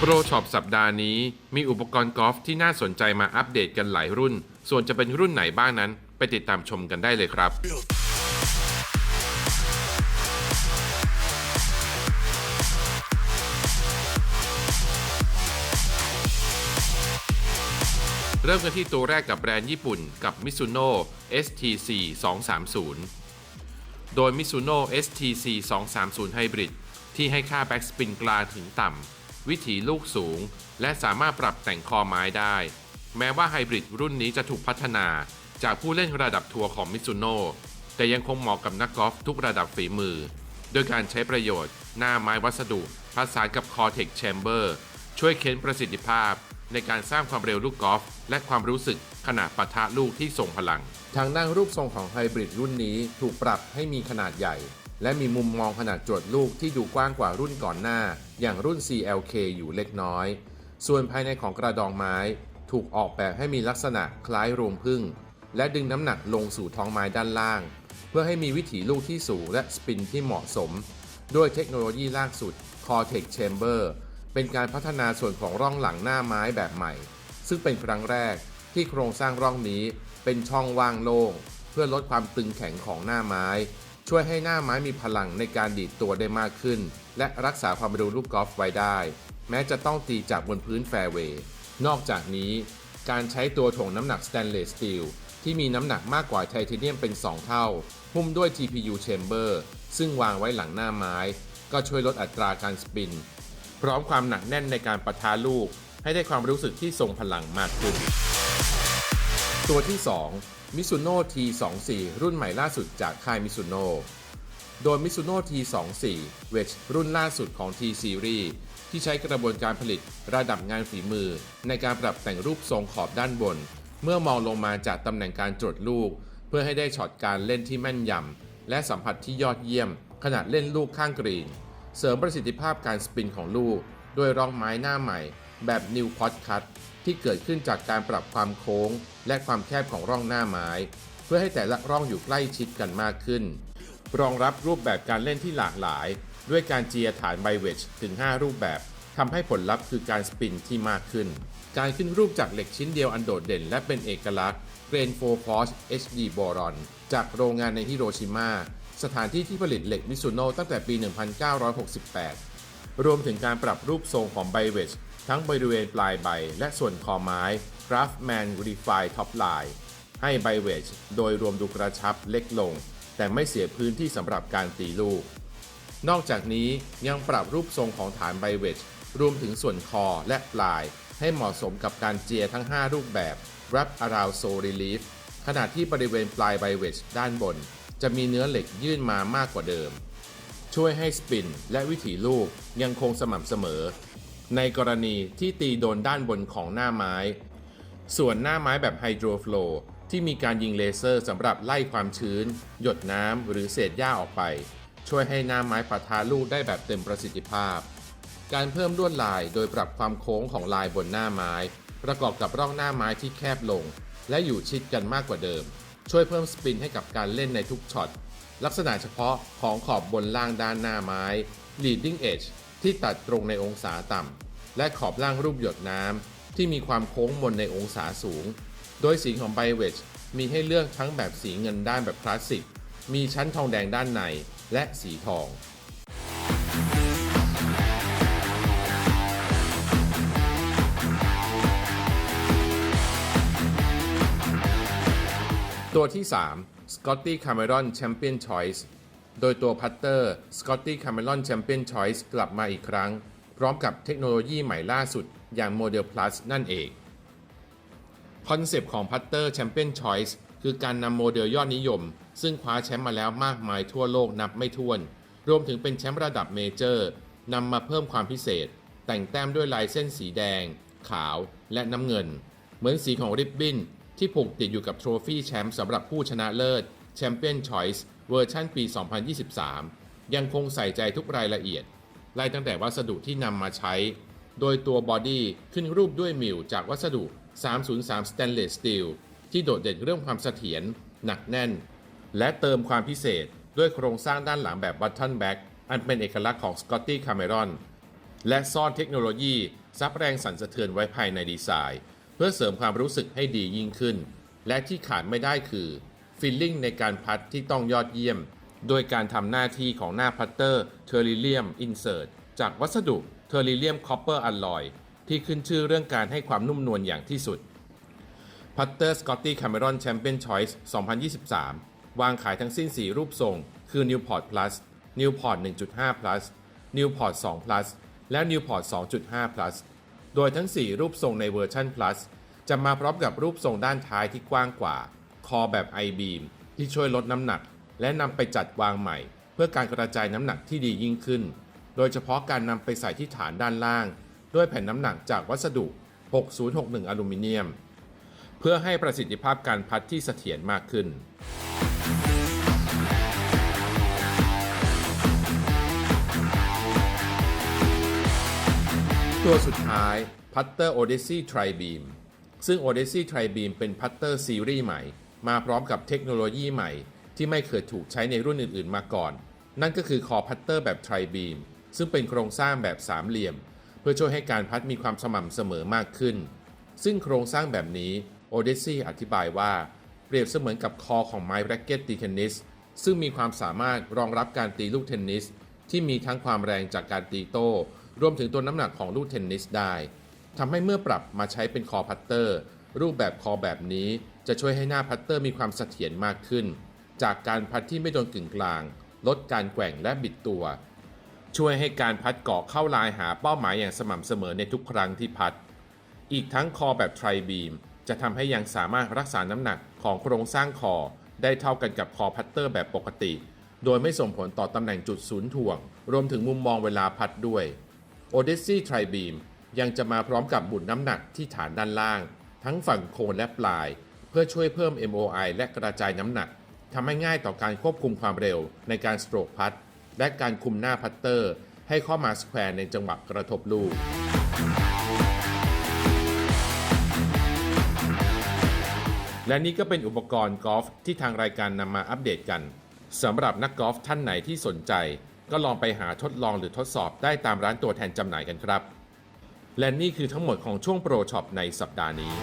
โปรช็อปสัปดาห์นี้มีอุปกรณ์กอล์ฟที่น่าสนใจมาอัปเดตกันหลายรุ่น ส่วนจะเป็นรุ่นไหนบ้างนั้น ไปติดตามชมกันได้เลยครับเริ่มกันที่ตัวแรกกับแบรนด์ญี่ปุ่นกับ Mizuno STC 230 โดย Mizuno STC 230 Hybrid ที่ให้ค่าแบ็กสปินกลางถึงต่ำ วิถีลูกสูง และสามารถปรับแต่งคอไม้ได้ แม้ว่าไฮบริดรุ่นนี้จะถูกพัฒนาจากผู้เล่นระดับทัวร์ของ Mizuno แต่ยังคงเหมาะกับนักกอล์ฟทุกระดับฝีมือ โดยการใช้ประโยชน์ หน้าไม้วัสดุผสานกับ Cortex Chamber ช่วยเค้นประสิทธิภาพ ในการสร้างความเร็วลูกกอล์ฟและความรู้สึกขณะปะทะลูกที่ทรงพลัง ทางด้านรูปทรงของไฮบริดรุ่นนี้ถูกปรับให้มีขนาดใหญ่ และมีมุมมองขนาดจวดลูกที่ดูกว้างกว่ารุ่นก่อนหน้า อย่างรุ่น CLK อยู่เล็กน้อย ส่วนภายในของกระดองไม้ ถูกออกแบบให้มีลักษณะคล้ายรวงพึ่ง และดึงน้ำหนักลงสู่ท้องไม้ด้านล่าง เพื่อให้มีวิถีลูกที่สูงและสปินที่เหมาะสม ด้วยเทคโนโลยีล่าสุด Cortex Chamber เป็นการพัฒนาส่วนของร่องหลังหน้าไม้แบบใหม่ ซึ่งเป็นครั้งแรกที่โครงสร้างร่องนี้เป็นช่องว่างโล่งเพื่อลดความตึงแข็งของหน้าไม้ ช่วยให้หน้าไม้มีพลังในการดีดตัวได้มากขึ้น และรักษาความเร็วลูกกอล์ฟไว้ได้ แม้จะต้องตีจากบนพื้นแฟร์เวย์ นอกจากนี้ การใช้ตัวถ่วงน้ำหนักสแตนเลสสตีลที่มีน้ำหนักมากกว่าไทเทเนียมเป็น 2 เท่า หุ้มด้วย TPU chamber ซึ่งวางไว้หลังหน้าไม้ ก็ช่วยลดอัตราการสปิน พร้อมความหนักแน่นในการปะทะลูก ให้ได้ความรู้สึกที่ทรงพลังมากขึ้น ตัวที่ 2 Mizuno T24 รุ่นใหม่ล่าสุดจากค่าย Mizuno โดย Mizuno T24 w e d g รุ่นล่าสุดของ T Series ที่ใช้กระบวนการผลิตระดับงานฝีมือ ในการปรับแต่งรูปทรงขอบด้านบน เมื่อมองลงมาจากตำแหน่งการจดลูก เพื่อให้ได้ช็อตการเล่นที่แม่นยำและสัมผัสที่ยอดเยี่ยม ขณะเล่นลูกข้างกรีน เสริมประสิทธิภาพการสปินของลูก ด้วยร่องไม้หน้าใหม่ แบบ New Quad Cut ที่เกิดขึ้นจากการปรับความโค้ง และความแคบของร่องหน้าไม้ เพื่อให้แต่ละร่องอยู่ใกล้ชิดกันมากขึ้น รองรับรูปแบบการเล่นที่หลากหลาย ด้วยการเจียฐานไบเวชถึง 5 รูปแบบทำให้ผลลัพธ์คือการสปินที่มากขึ้น การขึ้นรูปจากเหล็กชิ้นเดียวอันโดดเด่นและเป็นเอกลักษณ์เกรนโฟฟอส HD บอรอนจากโรงงานในฮิโรชิมาสถานที่ที่ผลิตเหล็กมิซูโน่ตั้งแต่ปี 1968 รวมถึงการปรับรูปทรงของไบเวช ทั้งบริเวณปลายใบและส่วนคอไม้ Craftman Refine Top Line ให้ไบเวชโดยรวมดูกระชับเล็กลง แต่ไม่เสียพื้นที่สำหรับการตีลูก นอกจากนี้ยังปรับรูปทรงของฐานไบเวชรวมถึงส่วนคอและปลาย ให้เหมาะสมกับการเจียทั้ง 5 รูปแบบ Wrap Around So Relief ขณะที่บริเวณปลายไบเวชด้านบน จะมีเนื้อเหล็กยื่นมามากกว่าเดิม ช่วยให้สปินและวิถีลูกยังคงสม่ำเสมอ ในกรณีที่ตีโดนด้านบนของหน้าไม้ ส่วนหน้าไม้แบบไฮโดรฟลูที่มีการยิงเลเซอร์สำหรับไล่ความชื้น หยดน้ำหรือเศษหญ้าออกไป ช่วยให้หน้าไม้ปะทะลูกได้แบบเต็มประสิทธิภาพ การเพิ่มลวดลายโดยปรับความโค้งของลายบนหน้าไม้ ประกอบกับร่องหน้าไม้ที่แคบลง และอยู่ชิดกันมากกว่าเดิม ช่วยเพิ่มสปินให้กับการเล่นในทุกช็อตลักษณะเฉพาะของขอบบนล่างด้านหน้าไม้ leading edge ที่ตัดตรงในองศาต่ำ และขอบล่างรูปหยดน้ำที่มีความโค้งมนในองศาสูง โดยสีของไบเวชมีให้เลือกทั้งแบบสีเงินด้านแบบคลาสสิก มีชั้นทองแดงด้านในและสีทองตัวที่ 3 Scotty Cameron Champion Choice โดยตัวพัตเตอร์ Scotty Cameron Champion Choice กลับมาอีกครั้ง พร้อมกับเทคโนโลยีใหม่ล่าสุดอย่าง Model Plus นั่นเอง คอนเซปต์ของพัตเตอร์ Champion Choice คือการนำโมเดลยอดนิยม ซึ่งคว้าแชมป์มาแล้วมากมายทั่วโลกนับไม่ถ้วน รวมถึงเป็นแชมป์ระดับเมเจอร์นำมาเพิ่มความพิเศษ แต่งแต้มด้วยลายเส้นสีแดง ขาวและน้ำเงิน เหมือนสีของริบบิ้นที่ผูกติดอยู่กับโทรฟี่แชมป์สำหรับผู้ชนะเลิศ Champion Choice เวอร์ชันปี 2023 ยังคงใส่ใจทุกรายละเอียด ไล่ตั้งแต่วัสดุที่นำมาใช้ โดยตัวบอดี้ขึ้นรูปด้วยมิวจากวัสดุ 303 Stainless Steel ที่โดดเด่นเรื่องความเสถียรหนักแน่น และเติมความพิเศษด้วยโครงสร้างด้านหลังแบบ Button Back อันเป็นเอกลักษณ์ของ Scotty Cameron และซ่อนเทคโนโลยีซับแรงสั่นสะเทือนไว้ภายในดีไซน์ เพื่อเสริมความรู้สึกให้ดียิ่งขึ้น และที่ขาดไม่ได้คือ ฟีลลิ่งในการพัดที่ต้องยอดเยี่ยม โดยการทำหน้าที่ของหน้าพัตเตอร์เทอริเลียมอินเสิร์ตจากวัสดุเทอริเลียมคอปเปอร์อ l ลอยที่ขึ้นชื่อเรื่องการให้ความนุ่มนวลอย่างที่สุดพัตเตอร์สกอตตี้คาเมรอนแชมเปี้ยนชอยส์2023 วางขายทั้งสิ้น 4 รูปทรง คือ Newport Plus Newport 1.5 Plus Newport 2 Plus และ Newport 2.5 Plus โดยทั้ง 4 รูปทรงในเวอร์ชัน Plus จะมาพร้อมกับรูปทรงด้านท้ายที่กว้างกว่า คอแบบ I-beam ที่ช่วยลดน้ำหนัก และนำไปจัดวางใหม่ เพื่อการกระจายน้ำหนักที่ดียิ่งขึ้น โดยเฉพาะการนำไปใส่ที่ฐานด้านล่าง ด้วยแผ่นน้ำหนักจากวัสดุ 6061 อลูมิเนียม เพื่อให้ประสิทธิภาพการพัดที่เสถียรมากขึ้นตัวสุดท้ายพัตเตอร์ Odyssey Tri-beam ซึ่ง Odyssey Tri-beam เป็นพัตเตอร์ซีรีส์ใหม่ มาพร้อมกับเทคโนโลยีใหม่ ที่ไม่เคยถูกใช้ในรุ่นอื่น ๆ มาก่อน นั่นก็คือคอพัตเตอร์แบบ Tri-beam ซึ่งเป็นโครงสร้างแบบสามเหลี่ยม เพื่อช่วยให้การพัดมีความสม่ำเสมอมากขึ้น ซึ่งโครงสร้างแบบนี้ Odyssey อธิบายว่า เปรียบเสมือนกับคอของไม้แร็กเก็ตตีเทนนิสซึ่งมีความสามารถรองรับการตีลูกเทนนิสที่มีทั้งความแรงจากการตีโต้ รวมถึงตัวน้ำหนักของลูกเทนนิสได้ทำให้เมื่อปรับมาใช้เป็นคอพัตเตอร์ รูปแบบคอแบบนี้ จะช่วยให้หน้าพัตเตอร์มีความเสถียรมากขึ้น จากการพัดที่ไม่โดนกึ่งกลาง ลดการแกว่งและบิดตัว ช่วยให้การพัดเกาะเข้าลายหาเป้าหมายอย่างสม่ำเสมอในทุกครั้งที่พัด อีกทั้งคอแบบไทรบีม จะทำให้ยังสามารถรักษาน้ำหนักของโครงสร้างคอ ได้เท่ากันกับคอพัตเตอร์แบบปกติ โดยไม่ส่งผลต่อตำแหน่งจุดศูนย์ถ่วง รวมถึงมุมมองเวลาพัดด้วย Odyssey Tri-beam ยังจะมาพร้อมกับบุนน้ำหนักที่ฐานด้านล่าง ทั้งฝั่งโคนและปลาย พื่อช่วยเพิ่ม MOI และกระจายน้ำหนักทำให้ง่ายต่อการควบคุมความเร็วในการสโตรกพัดและการคุมหน้าพัตเตอร์ ให้เข้ามาสแควร์ในจังหวะกระทบลูกและนี่ก็เป็นอุปกรณ์กอล์ฟที่ทางรายการนำมาอัปเดตกันสำหรับนักกอล์ฟท่านไหนที่สนใจ ก็ลองไปหาทดลองหรือทดสอบได้ตามร้านตัวแทนจำหน่ายกันครับ และนี่คือทั้งหมดของช่วงโปรช็อปในสัปดาห์นี้